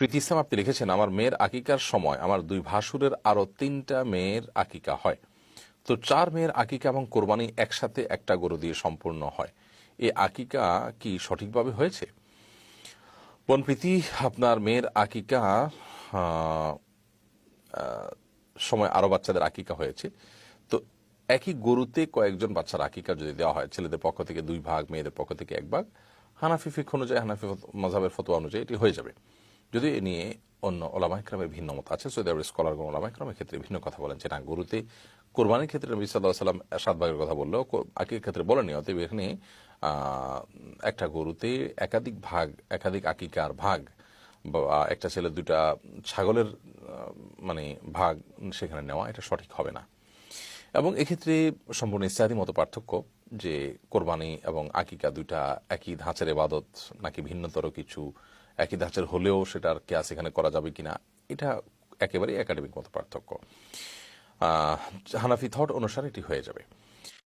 প্রীতি ইসলাম, আপনি লিখেছেন, আমার মেয়ের আকিকার সময়, আমার দুই ভাসুরের আরও তিনটা মেয়ের আকিকা হয়। তো চার মেয়ের আকিকা এবং কোরবানি একসাথে একটা গরু দিয়ে সম্পূর্ণ হয়। এই আকিকা কি সঠিকভাবে হয়েছে? বোন প্রীতি, আপনার মেয়ের আকিকা সময় আরও বাচ্চাদের আকিকা হয়েছে। তো একই গরুতে কয়েকজন বাচ্চার আকিকা যদি দেওয়া হয়, ছেলেদের পক্ষ থেকে দুই ভাগ, মেয়েদের পক্ষ থেকে এক ভাগ, হানাফি ফিক অনুযায়ী, হানাফি মজাবের ফতোয়া অনুযায়ী এটি হয়ে যাবে। যদি এ নিয়ে অন্য ওলামাইক্রামের ভিন্ন মত আছে সৌদি আরবের স্কলার ওলামাইক্রামের ক্ষেত্রে ভিন্ন কথা বলেন। যে না, গরুতে কোরবানির ক্ষেত্রে নবী সাল্লাহ সাল্লাম সাত ভাগের কথা বললেও আকির ক্ষেত্রে বলেনি অতএব এখানে একটা গরুতে একাধিক ভাগ, একাধিক আকিকার ভাগ, বা একটা ছেলে দুটা ছাগলের মানে ভাগ সেখানে নেওয়া, এটা সঠিক হবে না। এবং এক্ষেত্রে সম্পূর্ণ ইস্তাহাদি মতো পার্থক্য যে কোরবানি এবং আকিকা দুইটা একই ধাঁচের এবাদত নাকি ভিন্নতর কিছু একই ধাঁচের হলেও সেটার কেয়াস এখানে করা যাবে কিনা, এটা একেবারেই একাডেমিক মতো পার্থক্য। হানাফি থট অনুসারে এটি হয়ে যাবে।